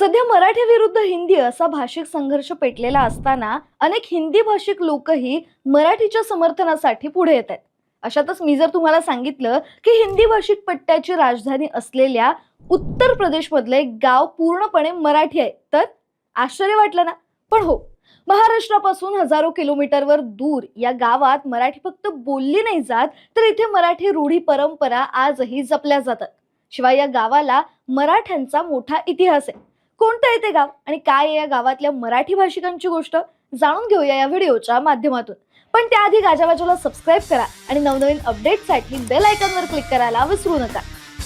सध्या मराठी विरुद्ध हिंदी असा भाषिक संघर्ष पेटलेला असताना अनेक हिंदी भाषिक लोकही मराठीच्या समर्थनासाठी पुढे येत आहेत. अशातच मी जर तुम्हाला सांगितलं की हिंदी भाषिक पट्ट्याची राजधानी असलेल्या उत्तर प्रदेशमधलं एक गाव पूर्णपणे मराठी आहे तर आश्चर्य वाटलं ना? पण हो महाराष्ट्रापासून हजारो किलोमीटरवर दूर या गावात मराठी फक्त बोलली नाही जात तर इथे मराठी रूढी परंपरा आजही जपल्या जातात. शिवाय या गावाला मराठ्यांचा मोठा इतिहास आहे. कोणतं आहे ते गाव? आणि काय आहे या गावातल्या मराठी भाषिकांची गोष्ट? जाणून घेऊया या व्हिडिओच्या माध्यमातून. पण त्याआधी गाजावाजाला सबस्क्राईब करा आणि नवनवीन अपडेटसाठी बेल आयकॉनवर क्लिक करायला विसरू नका.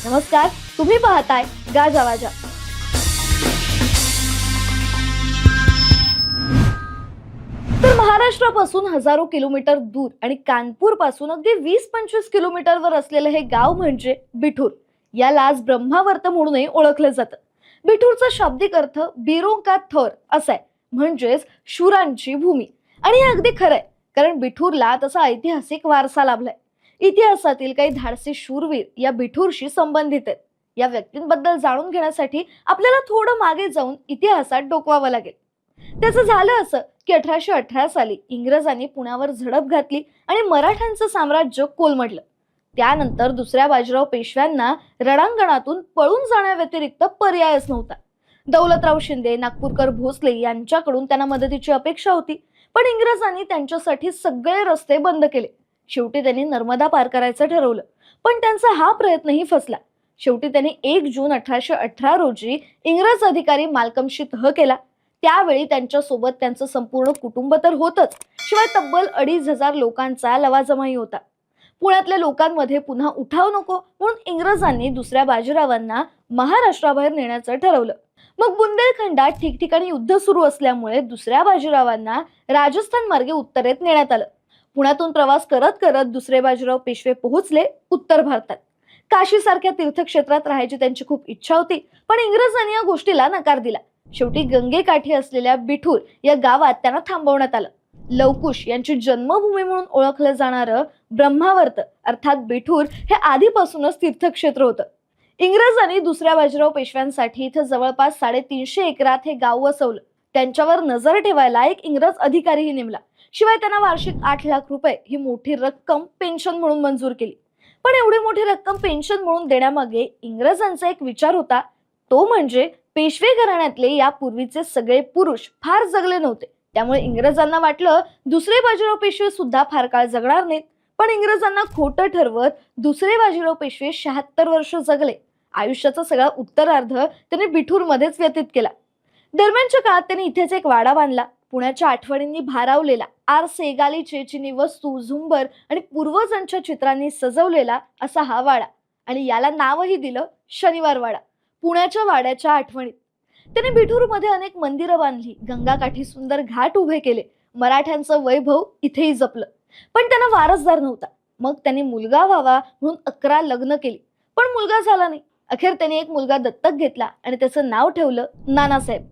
नमस्कार तुम्ही पाहताय गाजावाजा. तर महाराष्ट्रापासून हजारो किलोमीटर दूर आणि कानपूरपासून अगदी वीस पंचवीस किलोमीटरवर असलेलं हे गाव म्हणजे बिठूर. याला आज ब्रह्मावर्त म्हणूनही ओळखलं जातं. बिठूरचा शाब्दिक अर्थ बिरोंका थर असा आहे म्हणजेच शूरांची भूमी. आणि हे अगदी खरंय कारण बिठूरला तसा ऐतिहासिक वारसा लाभलाय. इतिहासातील काही धाडसी शूरवीर या बिठूरशी संबंधित आहेत. या व्यक्तींबद्दल जाणून घेण्यासाठी आपल्याला थोडं मागे जाऊन इतिहासात डोकवावं लागेल. त्याचं झालं असं की अठराशे अठरा साली इंग्रजांनी पुण्यावर झडप घातली आणि मराठ्यांचं साम्राज्य कोलमडलं. त्यानंतर दुसऱ्या बाजीराव पेशव्यांना रणांगणातून पळून जाण्याव्यतिरिक्त पर्यायच नव्हता. दौलतराव शिंदे नागपूरकर भोसले यांच्याकडून त्यांना मदतीची अपेक्षा होती. पण इंग्रजांनी त्यांच्यासाठी सगळे रस्ते बंद केले. शेवटी त्यांनी नर्मदा पार करायचं ठरवलं. पण त्यांचा हा प्रयत्नही फसला. शेवटी त्यांनी एक जून अठराशे अठरा रोजी इंग्रज अधिकारी मालकमशी तह केला. त्यावेळी त्यांच्यासोबत त्यांचं संपूर्ण कुटुंब तर होतच. शिवाय तब्बल अडीच हजार लोकांचा लवाजमाही होता. पुण्यातल्या लोकांमध्ये पुन्हा उठाव नको म्हणून इंग्रजांनी दुसऱ्या बाजीरावांना महाराष्ट्राबाहेर नेण्याचं ठरवलं. मग बुंदेलखंडात ठिकठिकाणी युद्ध सुरू असल्यामुळे दुसऱ्या बाजीरावांना राजस्थान मार्गे उत्तरेत नेण्यात आलं. पुण्यातून प्रवास करत करत दुसरे बाजीराव पेशवे पोहोचले उत्तर भारतात. काशीसारख्या तीर्थक्षेत्रात राहायची त्यांची खूप इच्छा होती पण इंग्रजांनी या गोष्टीला नकार दिला. शेवटी गंगेकाठी असलेल्या बिठूर या गावात त्यांना थांबवण्यात आलं. लवकुश यांची जन्मभूमी म्हणून ओळखलं जाणारं ब्रह्मावर्त अर्थात बिठूर हे आधीपासूनच तीर्थक्षेत्र होतं. इंग्रजांनी दुसऱ्या बाजीराव पेशव्यांसाठी इथं जवळपास साडेतीनशे एकरात हे गाव वसवलं. त्यांच्यावर नजर ठेवायला एक इंग्रज अधिकारीही नेमला. शिवाय त्यांना वार्षिक आठ लाख रुपये ही मोठी रक्कम पेन्शन म्हणून मंजूर केली. पण एवढी मोठी रक्कम पेन्शन म्हणून देण्यामागे इंग्रजांचा एक विचार होता. तो म्हणजे पेशवे घराण्यातले यापूर्वीचे सगळे पुरुष फार जगले नव्हते. त्यामुळे इंग्रजांना वाटलं दुसरे बाजीराव पेशवे सुद्धा फार काळ जगणार नाहीत. पण इंग्रजांना खोटं ठरवत दुसरे बाजीराव पेशवे शहात्तर वर्ष जगले. आयुष्याचा सगळा उत्तरार्ध त्यांनी बिठूरमध्येच व्यतीत केला. दरम्यानच्या काळात त्यांनी इथेच एक वाडा बांधला. पुण्याच्या आठवणींनी भारावलेला आर सेगाली चेचिनी वस्तू झुंबर आणि पूर्वजांच्या चित्रांनी सजवलेला असा हा वाडा. आणि याला नावही दिलं शनिवार वाडा. पुण्याच्या वाड्याच्या आठवणीत. त्याने बिठूरमध्ये अनेक मंदिरं बांधली. गंगाकाठी सुंदर घाट उभे केले. मराठ्यांचं वैभव इथेही जपलं. पण त्यांना वारसदार नव्हता. मग त्यांनी मुलगा व्हावा म्हणून अकरा लग्न केली. पण मुलगा झाला नाही. अखेर त्यांनी एक मुलगा दत्तक घेतला आणि त्याचं नाव ठेवलं नानासाहेब.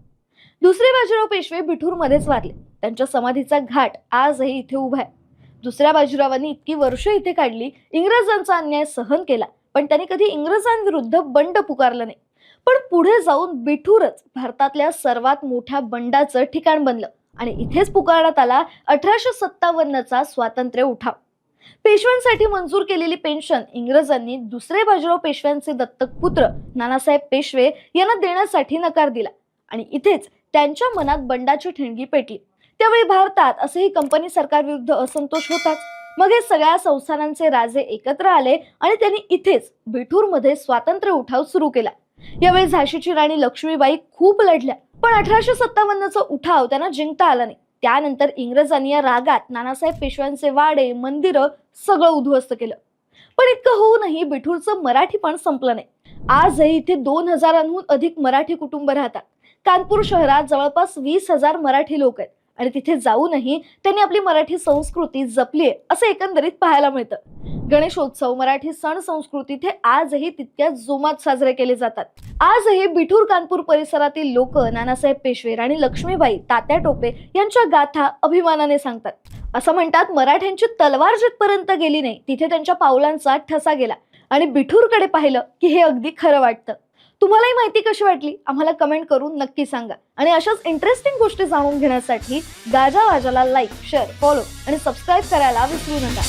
दुसरे बाजीराव पेशवे बिठूरमध्येच वारले. त्यांच्या समाधीचा घाट आजही इथे उभा आहे. दुसऱ्या बाजीरावांनी इतकी वर्ष इथे काढली. इंग्रजांचा अन्याय सहन केला. पण त्यांनी कधी इंग्रजांविरुद्ध बंड पुकारलं नाही. पण पुढे जाऊन बिठूरच भारतातल्या सर्वात मोठ्या बंडाचं ठिकाण बनलं. आणि इथेच पुकारण्यात आला अठराशे सत्तावन्नचा स्वातंत्र्य उठाव. पेशव्यांसाठी मंजूर केलेली पेन्शन इंग्रजांनी दुसरे बाजीराव पेशव्यांचे दत्तक पुत्र नानासाहेब पेशवे यांना देण्यासाठी नकार दिला. आणि इथेच त्यांच्या मनात बंडाची ठिणगी पेटली. त्यावेळी भारतात असेही कंपनी सरकारविरुद्ध असंतोष होताच. मग हे सगळ्या संस्थानांचे राजे एकत्र आले आणि त्यांनी इथेच बिठूरमध्ये स्वातंत्र्य उठाव सुरू केला. यावेळी झाशीची राणी लक्ष्मीबाई खूप लढल्या पण अठराशे सत्तावन्नचा उठाव त्यांना जिंकता आला नाही. त्यानंतर इंग्रजांनी या रागात नानासाहेब पेशव्यांचे वाडे मंदिरं सगळं उद्ध्वस्त केलं. पण इतकं होऊनही बिठूरचं मराठी पण संपलं नाही. आजही इथे दोन हजारांहून अधिक मराठी कुटुंब राहतात. कानपूर शहरात जवळपास वीस हजार मराठी लोक आहेत. आणि तिथे जाऊनही त्यांनी आपली मराठी संस्कृती जपली आहे असं एकंदरीत पाहायला मिळतं. गणेशोत्सव मराठी सण संस्कृतीत हे आजही तितक्याच जोमात साजरे केले जातात. आजही बिठूर कानपूर परिसरातील लोक नानासाहेब पेशवे आणि लक्ष्मीबाई तात्या टोपे यांच्या गाथा अभिमानाने सांगतात. असं म्हणतात मराठ्यांची तलवार जिथपर्यंत गेली नाही तिथे त्यांच्या पावलांचा ठसा गेला. आणि बिठूरकडे पाहिलं की हे अगदी खरं वाटतं. तुम्हाला ही माहिती कशी वाटली? आम्हाला कमेंट करून नक्की सांगा. आणि अशाच इंटरेस्टिंग गोष्टी जाणून घेण्यासाठी गाजा वाजाला लाईक शेअर फॉलो आणि सबस्क्राईब करायला विसरू नका.